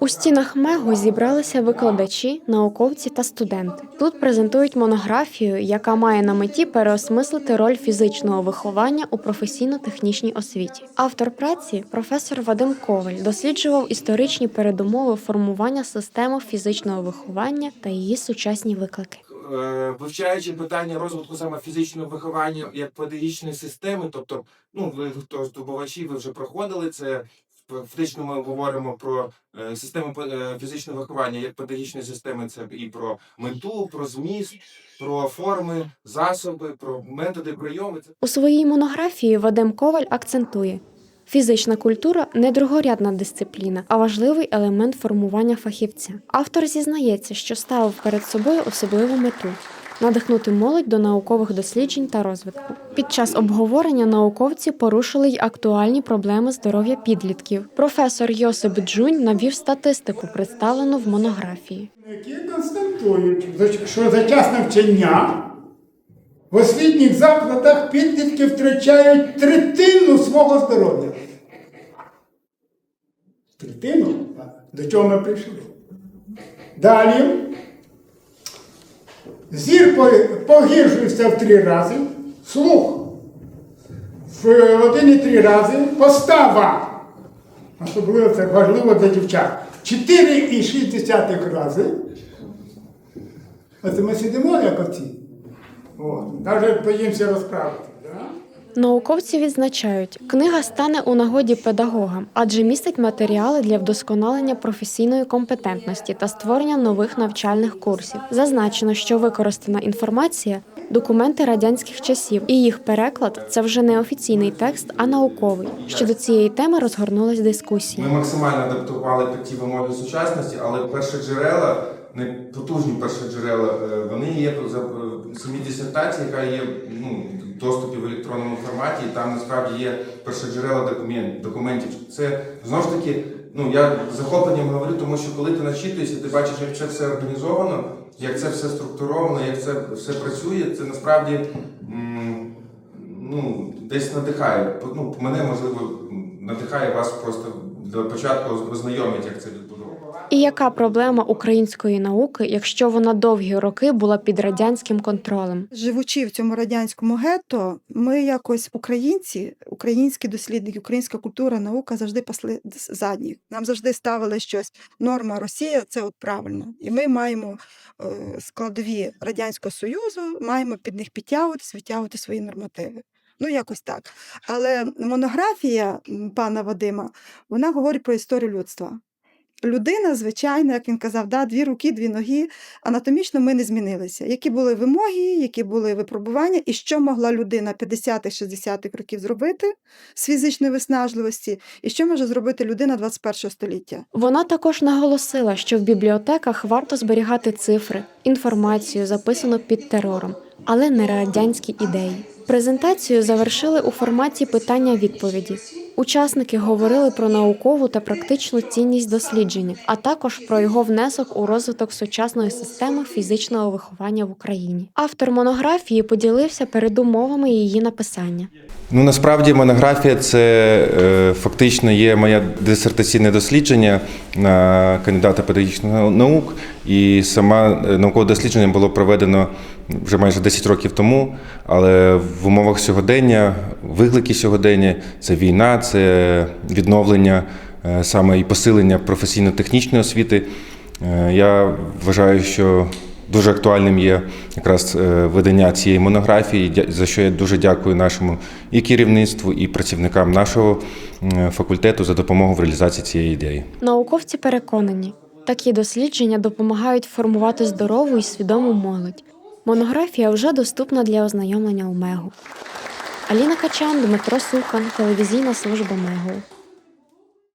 У стінах МЕГу зібралися викладачі, науковці та студенти. Тут презентують монографію, яка має на меті переосмислити роль фізичного виховання у професійно-технічній освіті. Автор праці, професор Вадим Коваль, досліджував історичні передумови формування системи фізичного виховання та її сучасні виклики. Е, вивчаючи питання розвитку саме фізичного виховання як педагогічної системи, тобто, ну ви хто здобувачі, ви вже проходили це. Фактично ми говоримо про е, систему е, фізичного виховання як педагогічної системи. Це і про мету, про зміст, про форми, засоби, про методи, прийоми. У своїй монографії Вадим Коваль акцентує. Фізична культура не другорядна дисципліна, а важливий елемент формування фахівця. Автор зізнається, що ставив перед собою особливу мету надихнути молодь до наукових досліджень та розвитку. Під час обговорення науковці порушили й актуальні проблеми здоров'я підлітків. Професор Йосип Джунь навів статистику, представлену в монографії. які констатують, що за час навчання в освітніх закладах підлітки втрачають третину свого здоров'я. Третину? До чого ми прийшли? Далі. Зір погіршився в три рази, слух в один і три рази, постава. Особливо це важливо для дівчат. 4,6 рази. Оце ми сидимо як оці. Навіть боїмося розправити. Да? Науковці відзначають, книга стане у нагоді педагогам, адже містить матеріали для вдосконалення професійної компетентності та створення нових навчальних курсів. Зазначено, що використана інформація документи радянських часів, і їх переклад це вже не офіційний текст, а науковий. Щодо цієї теми розгорнулась дискусія. Ми максимально адаптували під ті вимоги сучасності, але перші джерела, не потужні перші джерела, е, вони є е, самі дисертації, яка є ну, в доступі в електронному форматі, і там насправді є перші джерела документ, документів. Це знову ж таки, ну я захопленням говорю, тому що коли ти начитуєшся, ти бачиш, як це все організовано, як це все структуровано, як це все працює, це насправді ну, десь надихає. Ну, мене можливо надихає вас просто для початку ознайомить, як це. І яка проблема української науки, якщо вона довгі роки була під радянським контролем? Живучи в цьому радянському гетто, ми якось українці, українські дослідники, українська культура, наука завжди пасли задніх. Нам завжди ставили щось. Норма Росія це от правильно. І ми маємо е, складові Радянського Союзу, маємо під них підтягуватись, відтягувати свої нормативи. Ну, якось так. Але монографія пана Вадима, вона говорить про історію людства. Людина, звичайно, як він казав, да, дві руки, дві ноги. Анатомічно ми не змінилися. Які були вимоги, які були випробування, і що могла людина 50-х, 60-х років зробити з фізичної виснажливості, і що може зробити людина 21 століття. Вона також наголосила, що в бібліотеках варто зберігати цифри, інформацію, записану під терором, але не радянські ідеї. Презентацію завершили у форматі питання-відповіді. Учасники говорили про наукову та практичну цінність дослідження, а також про його внесок у розвиток сучасної системи фізичного виховання в Україні. Автор монографії поділився передумовами її написання. Ну насправді монографія це е, фактично є моє дисертаційне дослідження на кандидата педагогічних наук, і саме наукове дослідження було проведено вже майже 10 років тому. Але в умовах сьогодення, виклики сьогодення це війна, це відновлення е, саме і посилення професійно-технічної освіти. Е, Я вважаю, що Дуже актуальним є якраз е, видання цієї монографії, за що я дуже дякую нашому і керівництву, і працівникам нашого факультету за допомогу в реалізації цієї ідеї. Науковці переконані, такі дослідження допомагають формувати здорову і свідому молодь. Монографія вже доступна для ознайомлення у МЕГУ. Аліна Качан, Дмитро Сухан, телевізійна служба МЕГУ.